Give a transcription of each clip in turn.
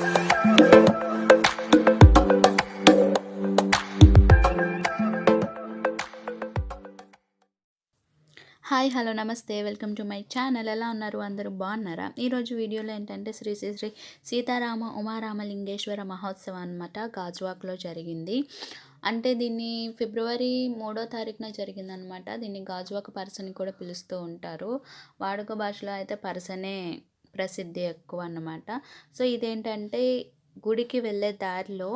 Hi hello నమస్తే. Welcome to my channel. ఎలా ఉన్నారు? అందరూ బాగున్నారా? ఈరోజు వీడియోలో ఏంటంటే శ్రీ శ్రీ శ్రీ సీతారామ ఉమారామలింగేశ్వర మహోత్సవం అనమాట గాజువాక్లో జరిగింది. అంటే దీన్ని ఫిబ్రవరి మూడో తారీఖున జరిగిందనమాట దీన్ని గాజువాక పర్సన్ కూడా పిలుస్తూ ఉంటారు. వాడుక భాషలో అయితే పర్సనే ప్రసిద్ధి ఎక్కువ అన్నమాట సో ఇదేంటంటే గుడికి వెళ్ళే దారిలో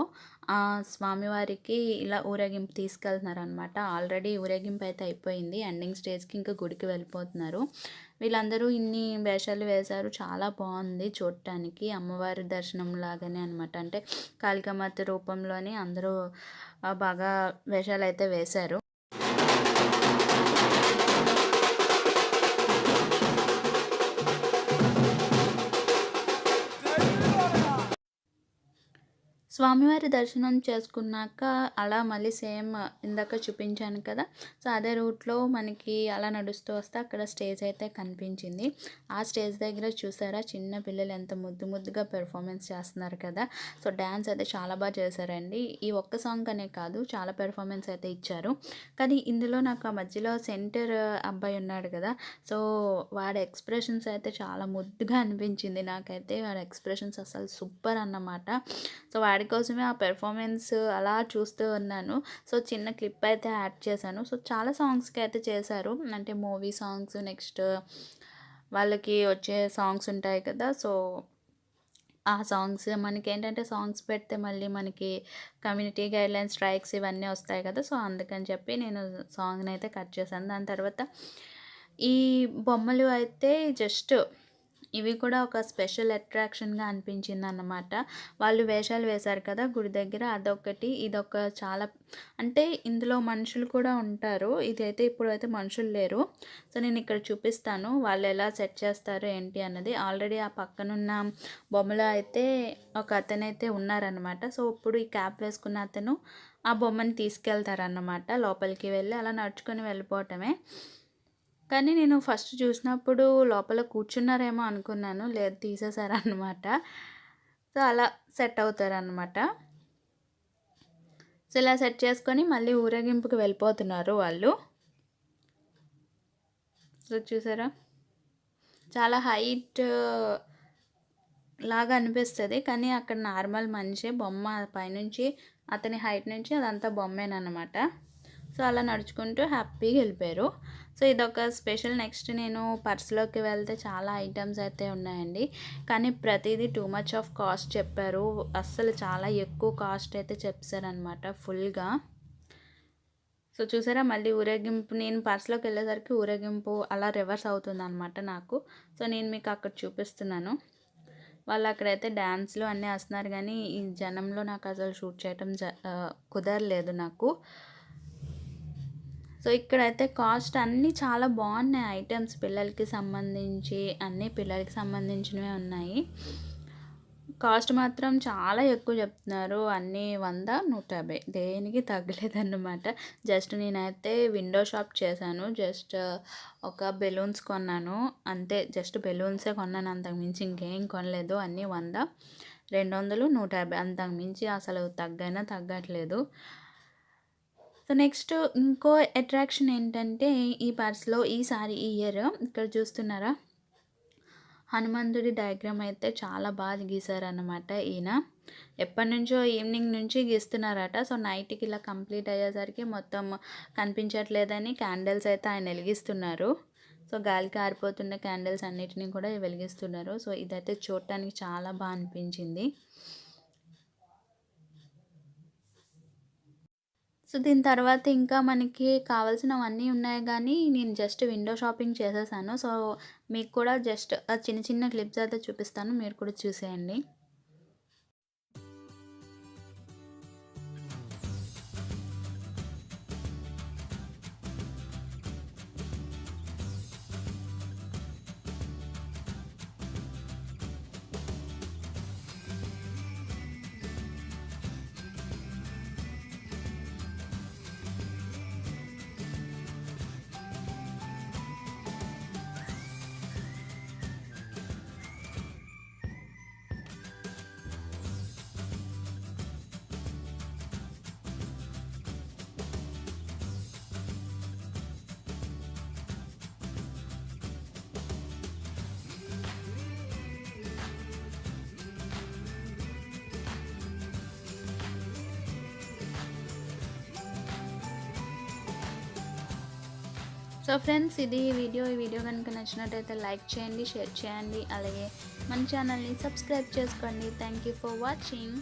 ఆ స్వామివారికి ఇలా ఊరేగింపు తీసుకెళ్తున్నారనమాట ఆల్రెడీ ఊరేగింపు అయితే అయిపోయింది. ఎండింగ్ స్టేజ్కి ఇంకా గుడికి వెళ్ళిపోతున్నారు. వీళ్ళందరూ ఇన్ని వేషాలు వేశారు. చాలా బాగుంది చూడటానికి. అమ్మవారి దర్శనం లాగానే అనమాట అంటే కాళికామాత రూపంలోనే అందరూ బాగా వేషాలు అయితే వేశారు. స్వామివారి దర్శనం చేసుకున్నాక అలా మళ్ళీ సేమ్ ఇందాక చూపించాను కదా. సో అదే రూట్లో మనకి అలా నడుస్తూ వస్తే అక్కడ స్టేజ్ అయితే కనిపించింది. ఆ స్టేజ్ దగ్గర చూసారా? చిన్న పిల్లలు ఎంత ముద్దు ముద్దుగా పెర్ఫార్మెన్స్ చేస్తున్నారు కదా. సో డ్యాన్స్ అయితే చాలా బాగా చేశారండి. ఈ ఒక్క సాంగ్ అనే కాదు చాలా పెర్ఫార్మెన్స్ అయితే ఇచ్చారు. కానీ ఇందులో నాకు ఆ మధ్యలో సెంటర్ అబ్బాయి ఉన్నాడు కదా. సో వాడి ఎక్స్ప్రెషన్స్ అయితే చాలా ముద్దుగా అనిపించింది నాకైతే. వాడి ఎక్స్ప్రెషన్స్ అసలు సూపర్ అన్నమాట. సో వాడి వాడి కోసమే ఆ పెర్ఫార్మెన్స్ అలా చూస్తూ ఉన్నాను. సో చిన్న క్లిప్ అయితే యాడ్ చేశాను. సో చాలా సాంగ్స్కి అయితే చేశారు. అంటే మూవీ సాంగ్స్ నెక్స్ట్ వాళ్ళకి వచ్చే సాంగ్స్ ఉంటాయి కదా. సో ఆ సాంగ్స్ మనకి ఏంటంటే సాంగ్స్ పెడితే మళ్ళీ మనకి కమ్యూనిటీ గైడ్లైన్స్ స్ట్రైక్స్ ఇవన్నీ వస్తాయి కదా. సో అందుకని చెప్పి నేను సాంగ్ని అయితే కట్ చేశాను. దాని తర్వాత ఈ బొమ్మలు అయితే జస్ట్ ఇవి కూడా ఒక స్పెషల్ అట్రాక్షన్గా అనిపించింది అన్నమాట వాళ్ళు వేషాలు వేశారు కదా గుడి దగ్గర అదొకటి ఇదొక చాలా అంటే ఇందులో మనుషులు కూడా ఉంటారు. ఇదైతే ఇప్పుడు అయితే మనుషులు లేరు. సో నేను ఇక్కడ చూపిస్తాను వాళ్ళు ఎలా సెట్ చేస్తారు ఏంటి అన్నది. ఆల్రెడీ ఆ పక్కనున్న బొమ్మలో అయితే ఒక అతనైతే ఉన్నారనమాట సో ఇప్పుడు ఈ క్యాప్ వేసుకున్న అతను ఆ బొమ్మని తీసుకెళ్తారన్నమాట లోపలికి వెళ్ళి. అలా నడుచుకొని వెళ్ళిపోవటమే. కానీ నేను ఫస్ట్ చూసినప్పుడు లోపల కూర్చున్నారేమో అనుకున్నాను. లేదు తీసేశారనమాట సో అలా సెట్ అవుతారనమాట సో ఇలా సెట్ చేసుకొని మళ్ళీ ఊరేగింపుకి వెళ్ళిపోతున్నారు వాళ్ళు. సో చూసారా? చాలా హైట్ లాగా అనిపిస్తుంది. కానీ అక్కడ నార్మల్ మనిషి బొమ్మ పైనుంచి అతని హైట్ నుంచి అదంతా బొమ్మేనమాట సో అలా నడుచుకుంటూ హ్యాపీగా వెళ్ళిపోయారు. సో ఇదొక స్పెషల్ నెక్స్ట్ నేను పర్స్లోకి వెళ్తే చాలా ఐటమ్స్ అయితే ఉన్నాయండి. కానీ ప్రతిదీ టూ మచ్ ఆఫ్ కాస్ట్ చెప్పారు. అస్సలు చాలా ఎక్కువ కాస్ట్ అయితే చెప్పారనమాట ఫుల్గా. సో చూసారా మళ్ళీ ఊరేగింపు నేను పర్స్లోకి వెళ్ళేసరికి ఊరేగింపు అలా రివర్స్ అవుతుంది అనమాట నాకు. సో నేను మీకు అక్కడ చూపిస్తున్నాను. వాళ్ళు అక్కడైతే డ్యాన్స్లు అన్నీ వస్తున్నారు కానీ ఈ జనంలో నాకు అసలు షూట్ చేయటం జ కుదరలేదు నాకు. సో ఇక్కడైతే కాస్ట్ అన్నీ చాలా బాగున్నాయి ఐటమ్స్ పిల్లలకి సంబంధించి అన్నీ పిల్లలకి సంబంధించినవే ఉన్నాయి. కాస్ట్ మాత్రం చాలా ఎక్కువ చెప్తున్నారు. అన్నీ వంద నూట యాభై. దేనికి తగ్గలేదన్నమాట. జస్ట్ నేనైతే విండో షాప్ చేశాను. జస్ట్ ఒక బెలూన్స్ కొన్నాను. అంతే జస్ట్ బెలూన్సే కొన్నాను. అంతకు మించి ఇంకేం కొనలేదు. అన్నీ వంద రెండు వందలు నూట యాభై. అంతకు మించి అసలు తగ్గైనా తగ్గట్లేదు. సో నెక్స్ట్ ఇంకో అట్రాక్షన్ ఏంటంటే ఈ పర్స్లో ఈసారి ఈ ఇయర్ ఇక్కడ చూస్తున్నారా? హనుమంతుడి డయాగ్రామ్ అయితే చాలా బాగా గీసారనమాట ఈయన. ఎప్పటి నుంచో ఈవినింగ్ నుంచి గీస్తున్నారట. సో నైట్కి ఇలా కంప్లీట్ అయ్యేసరికి మొత్తం కనిపించట్లేదని క్యాండిల్స్ అయితే ఆయన వెలిగిస్తున్నారు. సో గాలికి ఆరిపోతున్న క్యాండిల్స్ అన్నిటిని కూడా వెలిగిస్తున్నారు. సో ఇదైతే చూడటానికి చాలా బాగా అనిపించింది. సో దీని తర్వాత ఇంకా మనకి కావాల్సినవన్నీ ఉన్నాయి కానీ నేను జస్ట్ విండో షాపింగ్ చేసేసాను. సో మీకు కూడా జస్ట్ చిన్న చిన్న క్లిప్స్ అయితే చూపిస్తాను. మీరు కూడా చూసేయండి. సో ఫ్రెండ్స్ ఇది వీడియో. ఈ వీడియో కనుక నచ్చినట్టయితే లైక్ చేయండి షేర్ చేయండి. అలాగే మన ఛానల్ని సబ్స్క్రైబ్ చేసుకోండి. Thank you for watching